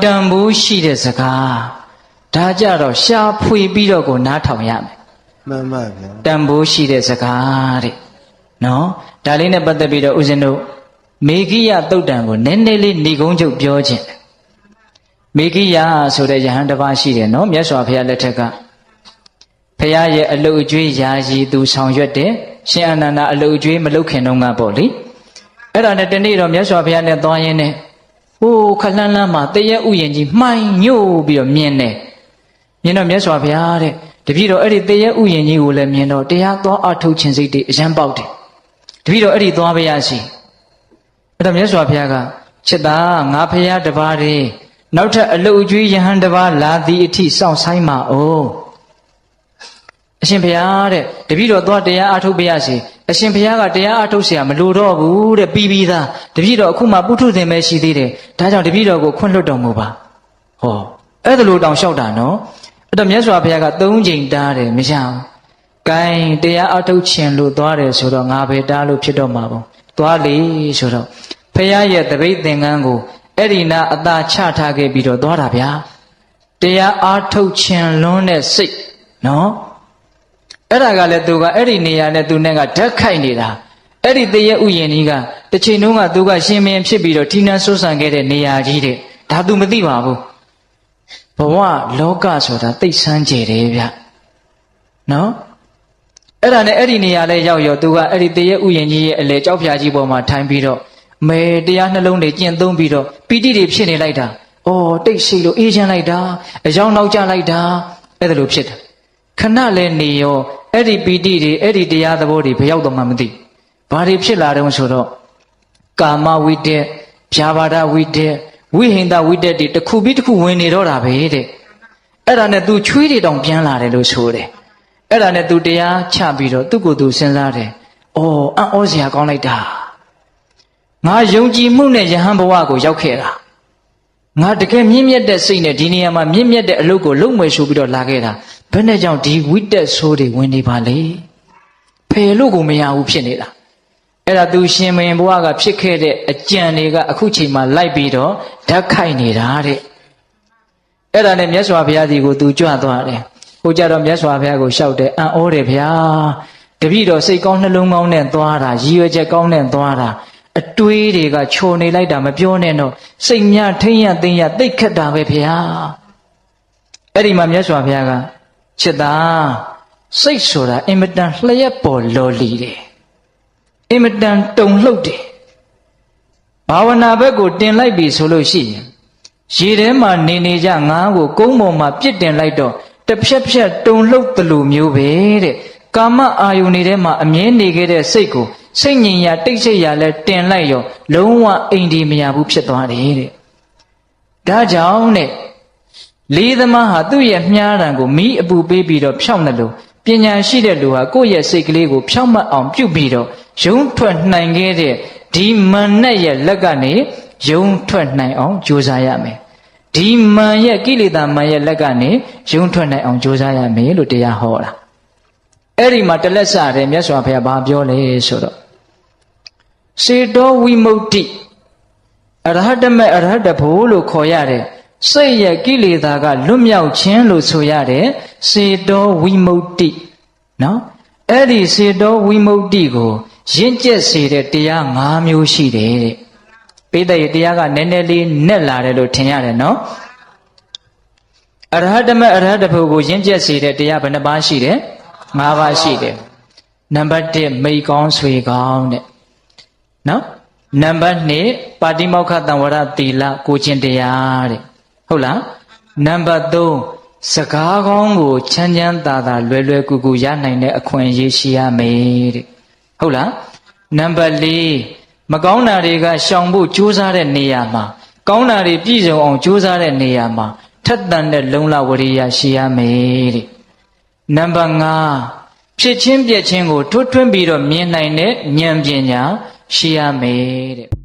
တန်ဖိုးရှိတဲ့စကားဒါကြတော့ရှားဖွေပြီးတော့ကိုနားထောင်ရမယ်မှန်ပါဗျာတန်ဖိုးရှိတဲ့စကားတဲ့နော်ဒါလေးနဲ့ပတ်သက်ပြီးတော့ဦးဇင်းတို့မေဂိယတုတ်တံကိုနည်းနည်းလေးဏိကုံးချုပ်ပြောခြင်းတယ်မေဂိယဆိုတဲ့ယဟန်တစ်ပါးရှိတယ်နော်မြတ်စွာဘုရားလက်ထက်ကဘုရားရဲ့အလုတ်အကျွေးယာယီသူဆောင်ရွက်တယ်ရှင်အနန္ဒာအလုတ်အကျွေးမလုတ်ခင်တုန်းကပေါ့လေအဲ့ဒါနဲ့တနေ့တော့မြတ်စွာဘုရားနဲ့သွားရင်းနဲ့ ဟိုးခလန်းလန်းမှာတရက်ဥယျာဉ်ကြီးမှိုင်ညို့ပြီးတော့မြင်တယ်မြင်တော့မြတ်စွာဘုရားတဲ့တပည့်တော်အဲ့ဒီတရက်ဥယျာဉ်ကြီးကိုလည်းမြင်တော့တရားသွားအထုတ်ခြင်းစိတ်တွေအယံပေါက်တယ်တပည့်တော်အဲ့ဒီသွားပါရစီအဲ့တော့မြတ်စွာဘုရားကချက်သားငါဖရာတပါးတည်းနောက်ထပ်အလုတ်အကျွေးယဟန်တပါးလာသည်အထိစောင့်ဆိုင်ပါအောင်အရှင်ဘုရားတဲ့တပည့်တော်သွားတရားအထုတ်ပါရစီ အရှင်ဘုရားကတရားအထုတ်เสียမလိုတော့ဘူးတဲ့ပြီးပြီးသားတပည့်တော်အခုမှပုထုဇဉ်ပဲရှိသေးတယ်ဒါကြောင့်တပည့်တော်ကိုခွင့်လွတ်တော်မူပါဟောအဲ့ဒါလိုတောင်လျှောက်တာနော်အဲ့တော့မြတ်စွာဘုရားက၃ချိန်တားတယ်မရဘူး။ကဲတရားအထုတ်ခြင်းလို့သွားတယ်ဆိုတော့ငါပဲတားလို့ဖြစ်တော့မှာပေါ့။သွားလေဆိုတော့ဘုရားရဲ့တပိတ်သင်္ကန်းကိုအဲ့ဒီနာအသာချထားခဲ့ပြီးတော့သွားတာဗျာ။တရားအထုတ်ခြင်းလွန်းတဲ့စိတ်နော်။ အဲ့ဒါကလည်းသူကအဲ့ဒီနေရာနဲ့သူနဲ့ကဓာတ်ခိုက်နေတာ။အဲ့ဒီတရဲ့ဥယျာဉ်ကြီးကတစ်ချိန်လုံးကသူကရှင်မင်းဖြစ်ပြီးတော့ထိနှန်းဆွဆန်ခဲ့တဲ့နေရာကြီးတဲ့။ဒါသူမသိပါဘူး။ဘဝလောကဆိုတာသိပ်ဆန်းကျယ်တယ်ဗျနော်အဲ့ဒါနဲ့အဲ့ဒီနေရာလဲရောက်ရောသူကအဲ့ဒီတရေဥယျာဉ်ကြီးရဲ့အလေကြောက်ဖြာကြီးပေါ်မှာထိုင်ပြီးတော့မဲတရားနှလုံးတွေကျင့်သုံးပြီးတော့ပီတိတွေဖြစ်နေလိုက်တာအော်တိတ်ရှိလို့အေးချမ်းလိုက်တာအယောင်နောက်ကျလိုက်တာအဲ့ဒါလိုဖြစ်တာခဏလဲနေရော အဲ့ဒီပီတိတွေအဲ့ဒီတရားသဘောတွေဘယ်ရောက်တော့မှမသိဘာတွေဖြစ်လာတုံးဆိုတော့ကာမဝိတက်ဖြာပါဒဝိတက်ဝိဟိန္ဒဝိတက်တွေတစ်ခုပြီးတစ်ခုဝင်နေတော့တာပဲတဲ့အဲ့ဒါနဲ့ तू ချွေးတွေတောင်ပြန်လာတယ်လို့ဆိုတယ်အဲ့ဒါနဲ့ तू တရားချပြီးတော့သူ့ကိုယ်သူစဉ်းစားတယ်အော်အံ့ဩစရာကောင်းလိုက်တာငါယုံကြည်မှုနဲ့ယဟန်ဘဝကိုရောက်ခဲ့တာငါတကယ်မြင့်မြတ်တဲ့စိတ်နဲ့ဒီနေရာမှာမြင့်မြတ်တဲ့အလုပ်ကိုလုပ်မယ်ဆိုပြီးတော့လာခဲ့တာ ဘယ်နဲ့ကြောင့်ဒီဝိတက်ဆိုးတွေဝင်နေပါလဲဖယ်လို့ကိုမရဘူးဖြစ်နေတာအဲ့ဒါသူရှင်မင်းဘုရားကဖြစ်ခဲ့တဲ့အကြံတွေကအခုချိန်မှာလိုက်ပြီးတော့ဓာတ်ခိုက်နေတာတဲ့အဲ့ဒါနဲ့မြတ်စွာဘုရားကြီးကိုသူကြွသွားတယ်ဟိုကြတော့မြတ်စွာဘုရားကိုလျှောက်တယ်အံ့ဩတယ်ဗျာတပည့်တော်စိတ်ကောင်းနှလုံးကောင်းနဲ့သွားတာရည်ရွယ်ချက်ကောင်းနဲ့သွားတာအတွေးတွေကခြုံနေလိုက်တာမပြောနဲ့တော့စိတ်များထိမ့်ရသိမ့်ရသိတ်ခက်တာပဲဗျာအဲ့ဒီမှာမြတ်စွာဘုရားက ချစ်သားစိတ်ဆိုတာအင်မတန်လျှက်ပေါ်လော်လီတယ်အင်မတန်တုန်လှုပ်တယ်ဘာဝနာဘက်ကိုတင်လိုက်ပြီဆိုလို့ရှိရင်ရေထဲမှာနေနေကြငါးကိုကုန်းပေါ်မှာပြစ်တင်လိုက်တော့တစ်ဖြက်ဖြက်တုန်လှုပ်တယ်လို့မျိုးပဲတဲ့ကာမအာယုန်တွေထဲမှာအမြဲနေခဲ့တဲ့စိတ်ကိုစိတ်ငြိမ်ရာတိတ်ဆိတ်ရာလဲတင်လိုက်ရောလုံးဝအိမ်ဒီမရဘူးဖြစ်သွားတယ်တဲ့ဒါကြောင့်တဲ့ လေးသမားဟာသူ့ရဲ့မြားတံကိုမိအပူပေးပြီးတော့ဖြောင်းတယ်လို့ပညာရှိတဲ့လူဟာကိုယ့်ရဲ့စိတ်ကလေးကိုဖြောင်းမတ်အောင်ပြုတ်ပြီးတော့ယုံထွက်နိုင်ခဲ့တဲ့ဒီမန်နဲ့ရဲ့လက်ကနေယုံထွက်နိုင်အောင်ကြိုးစားရမယ်ဒီမန်ရဲ့ကိလေသာမန်ရဲ့လက်ကနေယုံထွက်နိုင်အောင်ကြိုးစားရမယ်လို့တရားဟောတာအဲ့ဒီမှာတလက်စတယ်မြတ်စွာဘုရားဘာပြောလဲဆိုတော့စေတောဝိမု ക്തി အရဟတမေအရဟတဖို့လို့ခေါ်ရတယ် စိတ်ရဲ့ကိလေသာကလွတ်မြောက်ခြင်းလို့ဆိုရတယ်စေတောဝိမု ക്തി နော်အဲ့ဒီစေတောဝိမု ക്തി ကိုရင့်ကျက်စေတဲ့တရား၅မျိုးရှိတယ်တဲ့ပိဋကရဲ့တရားကနည်းနည်းလေးနဲ့လာတယ်လို့ထင်ရတယ်နော်အရဟတမေအရဟတဖို့ကိုရင့်ကျက်စေတဲ့တရားဘယ်နှပါးရှိတယ်၅ပါးရှိတယ်နံပါတ်1မိတ်ကောင်းဆွေကောင်းတဲ့နော်နံပါတ်2ပါတိမောက္ခတံဝရသီလကိုကျင့်တရားတဲ့ ဟုတ်လားနံပါတ်3စကားကောင်းကိုချမ်းချမ်းသာသာလွယ်လွယ်ကူကူရနိုင်တဲ့အခွင့်အရေးရှိရမယ်တဲ့ဟုတ်လားနံပါတ်4မကောင်းတာတွေကရှောင်ဖို့ကြိုးစားတဲ့နေရာမှာကောင်းတာတွေပြည့်စုံအောင်ကြိုးစားတဲ့နေရာမှာထက်တန်တဲ့လုံလဝရိယရှိရမယ်တဲ့နံပါတ်5ဖြစ်ချင်းပြက်ချင်းကိုထွတ်ထွင်းပြီးတော့မြင်နိုင်တဲ့ဉာဏ်ပညာရှိရမယ်တဲ့